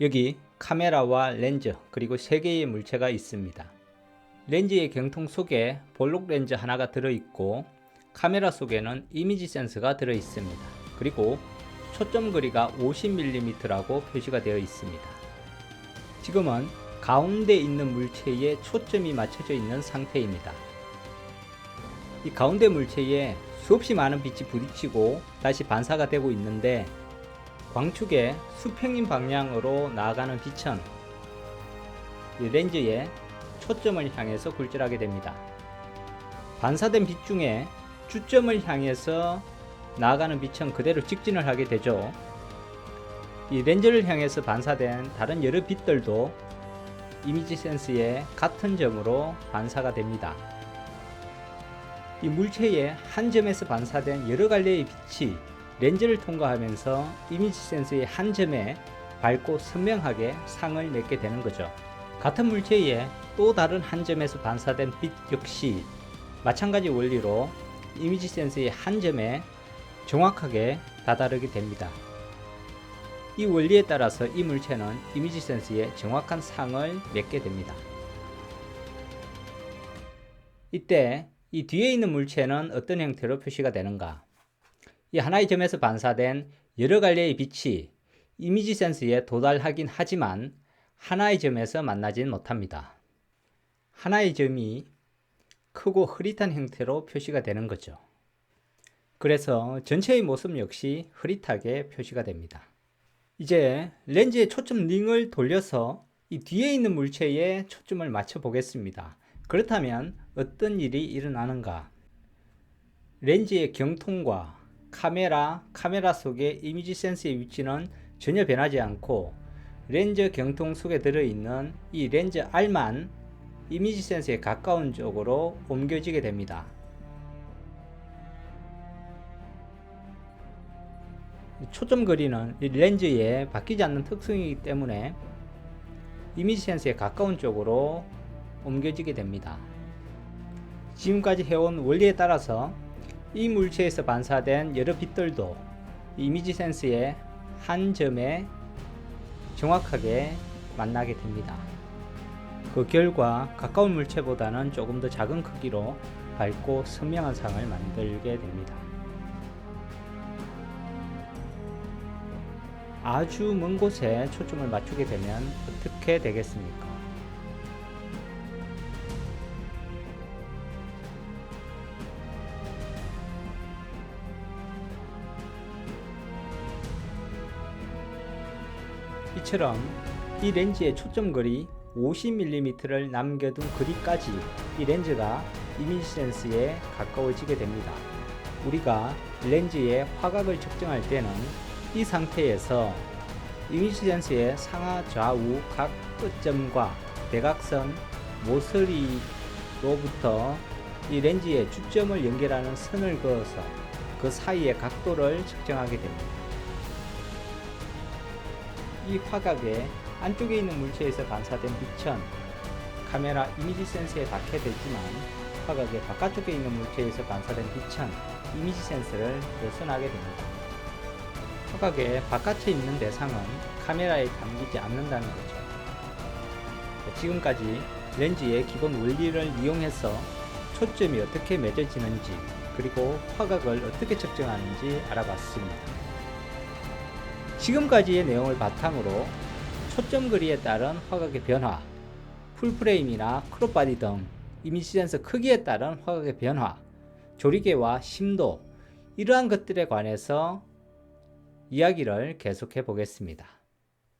여기 카메라와 렌즈 그리고 세 개의 물체가 있습니다. 렌즈의 경통 속에 볼록 렌즈 하나가 들어있고 카메라 속에는 이미지 센서가 들어있습니다. 그리고 초점 거리가 50mm라고 표시가 되어 있습니다. 지금은 가운데 있는 물체에 초점이 맞춰져 있는 상태입니다. 이 가운데 물체에 수없이 많은 빛이 부딪히고 다시 반사가 되고 있는데 광축의 수평인 방향으로 나아가는 빛은 이 렌즈에 초점을 향해서 굴절하게 됩니다. 반사된 빛 중에 주점을 향해서 나아가는 빛은 그대로 직진을 하게 되죠. 이 렌즈를 향해서 반사된 다른 여러 빛들도 이미지 센스의 같은 점으로 반사가 됩니다. 이 물체의 한 점에서 반사된 여러 갈래의 빛이 렌즈를 통과하면서 이미지 센서의 한 점에 밝고 선명하게 상을 맺게 되는 거죠. 같은 물체의 또 다른 한 점에서 반사된 빛 역시 마찬가지 원리로 이미지 센서의 한 점에 정확하게 다다르게 됩니다. 이 원리에 따라서 이 물체는 이미지 센서에 정확한 상을 맺게 됩니다. 이때 이 뒤에 있는 물체는 어떤 형태로 표시가 되는가? 이 하나의 점에서 반사된 여러 갈래의 빛이 이미지 센서에 도달하긴 하지만 하나의 점에서 만나진 못합니다. 하나의 점이 크고 흐릿한 형태로 표시가 되는 거죠. 그래서 전체의 모습 역시 흐릿하게 표시가 됩니다. 이제 렌즈의 초점 링을 돌려서 이 뒤에 있는 물체에 초점을 맞춰 보겠습니다. 그렇다면 어떤 일이 일어나는가? 렌즈의 경통과 카메라, 카메라 속의 이미지 센서의 위치는 전혀 변하지 않고 렌즈 경통 속에 들어있는 이 렌즈 R만 이미지 센서에 가까운 쪽으로 옮겨지게 됩니다. 초점 거리는 이 렌즈에 바뀌지 않는 특성이기 때문에 이미지 센서에 가까운 쪽으로 옮겨지게 됩니다. 지금까지 해온 원리에 따라서 이 물체에서 반사된 여러 빛들도 이미지 센서의 한 점에 정확하게 만나게 됩니다. 그 결과 가까운 물체보다는 조금 더 작은 크기로 밝고 선명한 상을 만들게 됩니다. 아주 먼 곳에 초점을 맞추게 되면 어떻게 되겠습니까? 이처럼 이 렌즈의 초점 거리 50mm를 남겨둔 거리까지 이 렌즈가 이미지 센스에 가까워지게 됩니다. 우리가 렌즈의 화각을 측정할 때는 이 상태에서 이미지 센스의 상하 좌우 각 끝점과 대각선 모서리로부터 이 렌즈의 주점을 연결하는 선을 그어서 그 사이의 각도를 측정하게 됩니다. 이 화각의 안쪽에 있는 물체에서 반사된 빛은 카메라 이미지 센서에 닿게 되지만 화각의 바깥쪽에 있는 물체에서 반사된 빛은 이미지 센서를 벗어나게 됩니다. 화각의 바깥에 있는 대상은 카메라에 담기지 않는다는 거죠. 지금까지 렌즈의 기본 원리를 이용해서 초점이 어떻게 맺어지는지 그리고 화각을 어떻게 측정하는지 알아봤습니다. 지금까지의 내용을 바탕으로 초점 거리에 따른 화각의 변화, 풀프레임이나 크롭바디 등 이미지 센서 크기에 따른 화각의 변화, 조리개와 심도 이러한 것들에 관해서 이야기를 계속해 보겠습니다.